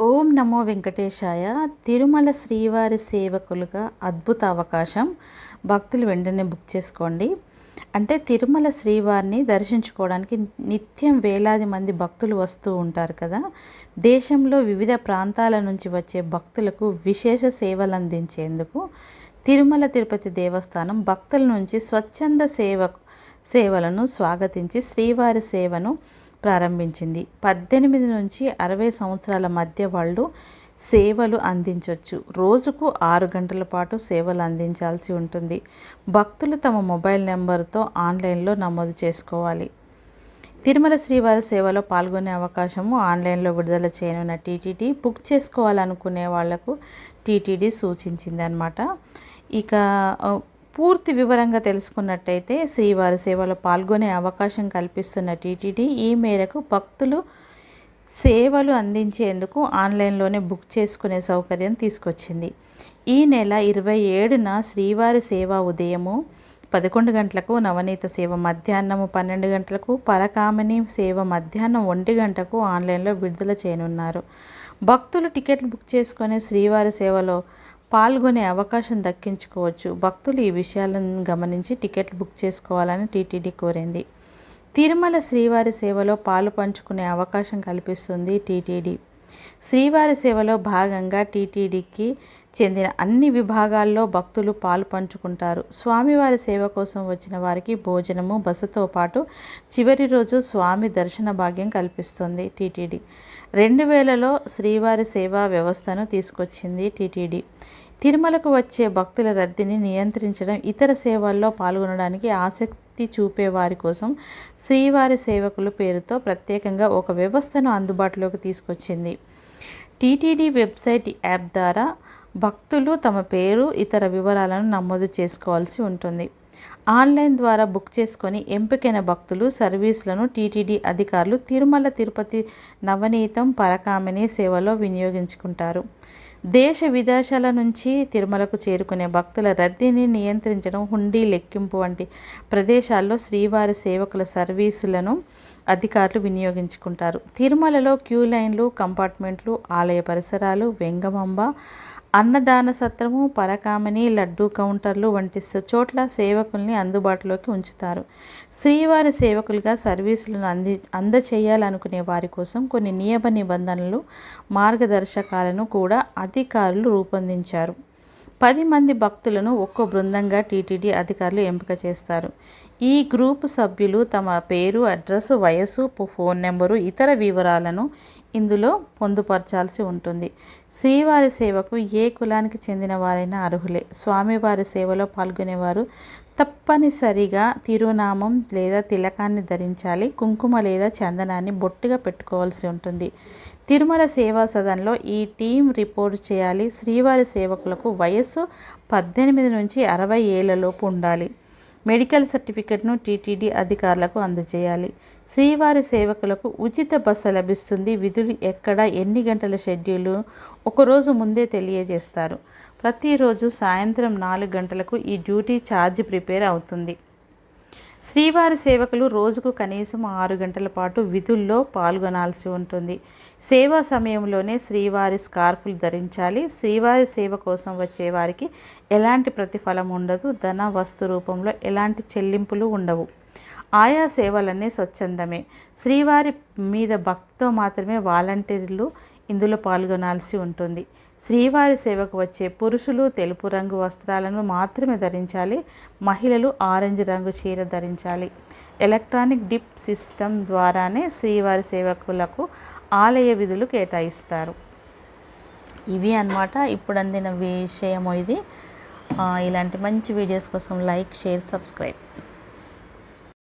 ఓం నమో వెంకటేశాయ. తిరుమల శ్రీవారి సేవకులుగా అద్భుత అవకాశం. భక్తులు వెంటనే బుక్ చేసుకోండి. అంటే తిరుమల శ్రీవారిని దర్శించుకోవడానికి నిత్యం వేలాది మంది భక్తులు వస్తూ ఉంటారు కదా. దేశంలో వివిధ ప్రాంతాల నుంచి వచ్చే భక్తులకు విశేష సేవలు అందించేందుకు తిరుమల తిరుపతి దేవస్థానం భక్తుల నుంచి స్వచ్ఛంద సేవ సేవలను స్వాగతించి శ్రీవారి సేవను ప్రారంభించింది. పద్దెనిమిది నుంచి అరవై సంవత్సరాల మధ్య వాళ్ళు సేవలు అందించవచ్చు రోజుకు ఆరు గంటల పాటు సేవలు అందించాల్సి ఉంటుంది. భక్తులు తమ మొబైల్ నెంబర్తో ఆన్లైన్లో నమోదు చేసుకోవాలి. తిరుమల శ్రీవారి సేవలో పాల్గొనే అవకాశము ఆన్లైన్లో విడుదల చేయనున్న టీటీడీ బుక్ చేసుకోవాలనుకునే వాళ్ళకు టీటీడీ సూచించిందనమాట ఇక పూర్తి వివరంగా తెలుసుకున్నట్టయితే శ్రీవారి సేవలో పాల్గొనే అవకాశం కల్పిస్తున్న టీటీడీ ఈ మేరకు భక్తులు సేవలు అందించేందుకు ఆన్లైన్లోనే బుక్ చేసుకునే సౌకర్యం తీసుకొచ్చింది. ఈ నెల ఇరవై ఏడున శ్రీవారి సేవ ఉదయము పదకొండు గంటలకు నవనీత సేవ మధ్యాహ్నము పన్నెండు గంటలకు పరకామణి సేవ మధ్యాహ్నం ఒంటి గంటకు ఆన్లైన్లో విడుదల చేయనున్నారు. భక్తులు టికెట్లు బుక్ చేసుకునే శ్రీవారి సేవలో పాల్గొనే అవకాశం దక్కించుకోవచ్చు. భక్తులు ఈ విషయాలను గమనించి టికెట్లు బుక్ చేసుకోవాలని టీటీడీ కోరింది. తిరుమల శ్రీవారి సేవలో పాలు పంచుకునే అవకాశం కల్పిస్తుంది టీటీడీ. శ్రీవారి సేవలో భాగంగా టీటీడీకి చెందిన అన్ని విభాగాల్లో భక్తులు పాలు పంచుకుంటారు. స్వామివారి సేవ కోసం వచ్చిన వారికి భోజనము బస్సుతో పాటు చివరి రోజు స్వామి దర్శన భాగ్యం కల్పిస్తుంది టీటీడీ. రెండు వేలలో శ్రీవారి సేవా వ్యవస్థను తీసుకొచ్చింది టీటీడీ. తిరుమలకు వచ్చే భక్తుల రద్దీని నియంత్రించడం ఇతర సేవల్లో పాల్గొనడానికి ఆసక్తి చూపే వారి కోసం శ్రీవారి సేవకుల పేరుతో ప్రత్యేకంగా ఒక వ్యవస్థను అందుబాటులోకి తీసుకొచ్చింది. టీటీడీ వెబ్సైట్ యాప్ ద్వారా భక్తులు తమ పేరు ఇతర వివరాలను నమోదు చేసుకోవాల్సి ఉంటుంది. ఆన్లైన్ ద్వారా బుక్ చేసుకొని ఎంపికైన భక్తులు సర్వీసులను టీటీడీ అధికారులు తిరుమల తిరుపతి నవనీతం పరకామిని సేవలో వినియోగించుకుంటారు. దేశ విదేశాల నుంచి తిరుమలకు చేరుకునే భక్తుల రద్దీని నియంత్రించడం హుండీ లెక్కింపు వంటి ప్రదేశాల్లో శ్రీవారి సేవకుల సర్వీసులను అధికారులు వినియోగించుకుంటారు. తిరుమలలో క్యూ లైన్లు కంపార్ట్మెంట్లు ఆలయ పరిసరాలు వెంగమంబ అన్నదాన సత్రము పరకామణి లడ్డూ కౌంటర్లు వంటి చోట్ల సేవకుల్ని అందుబాటులోకి ఉంచుతారు. శ్రీవారి సేవకులుగా సర్వీసులను అంది అందచేయాలనుకునే వారి కోసం కొన్ని నియమ నిబంధనలు మార్గదర్శకాలను కూడా అధికారులు రూపొందించారు. పది మంది భక్తులను ఒక్కో బృందంగా టీటీడీ అధికారులు ఎంపిక చేస్తారు. ఈ గ్రూపు సభ్యులు తమ పేరు అడ్రస్ వయసు ఫోన్ నెంబరు ఇతర వివరాలను ఇందులో పొందుపరచాల్సి ఉంటుంది. శ్రీవారి సేవకు ఏ కులానికి చెందిన వారైనా అర్హులే. స్వామివారి సేవలో పాల్గొనేవారు తప్పనిసరిగా తిరునామం లేదా తిలకాన్ని ధరించాలి కుంకుమ లేదా చందనాన్ని బొట్టుగా పెట్టుకోవాల్సి ఉంటుంది. తిరుమల సేవా సదన్లో ఈ టీం రిపోర్ట్ చేయాలి. శ్రీవారి సేవకులకు వయస్సు పద్దెనిమిది నుంచి అరవై ఏళ్ళలోపు ఉండాలి. మెడికల్ సర్టిఫికెట్ను టీటీడీ అధికారులకు అందజేయాలి. శ్రీవారి సేవకులకు ఉచిత బస్సు లభిస్తుంది. విధులు ఎక్కడ ఎన్ని గంటల షెడ్యూలు ఒకరోజు ముందే తెలియజేస్తారు. ప్రతిరోజు సాయంత్రం నాలుగు గంటలకు ఈ డ్యూటీ ఛార్జ్ ప్రిపేర్ అవుతుంది. శ్రీవారి సేవకులు రోజుకు కనీసం ఆరు గంటల పాటు విధుల్లో పాల్గొనాల్సి ఉంటుంది. సేవా సమయంలోనే శ్రీవారి స్కార్ఫులు ధరించాలి. శ్రీవారి సేవ కోసం వచ్చే వారికి ఎలాంటి ప్రతిఫలం ఉండదు. ధన వస్తు రూపంలో ఎలాంటి చెల్లింపులు ఉండవు. ఆయా సేవలన్నీ స్వచ్ఛందమే. శ్రీవారి మీద భక్తితో మాత్రమే వాలంటీర్లు ఇందులో పాల్గొనాల్సి ఉంటుంది. శ్రీవారి సేవకు వచ్చే పురుషులు తెలుపు రంగు వస్త్రాలను మాత్రమే ధరించాలి. మహిళలు ఆరెంజ్ రంగు చీర ధరించాలి. ఎలక్ట్రానిక్ డిప్ సిస్టమ్ ద్వారానే శ్రీవారి సేవకులకు ఆలయ విధులు కేటాయిస్తారు. ఇవి అన్నమాట ఇప్పుడు అందిన విషయము ఇది. ఇలాంటి మంచి వీడియోస్ కోసం లైక్ షేర్ సబ్స్క్రైబ్.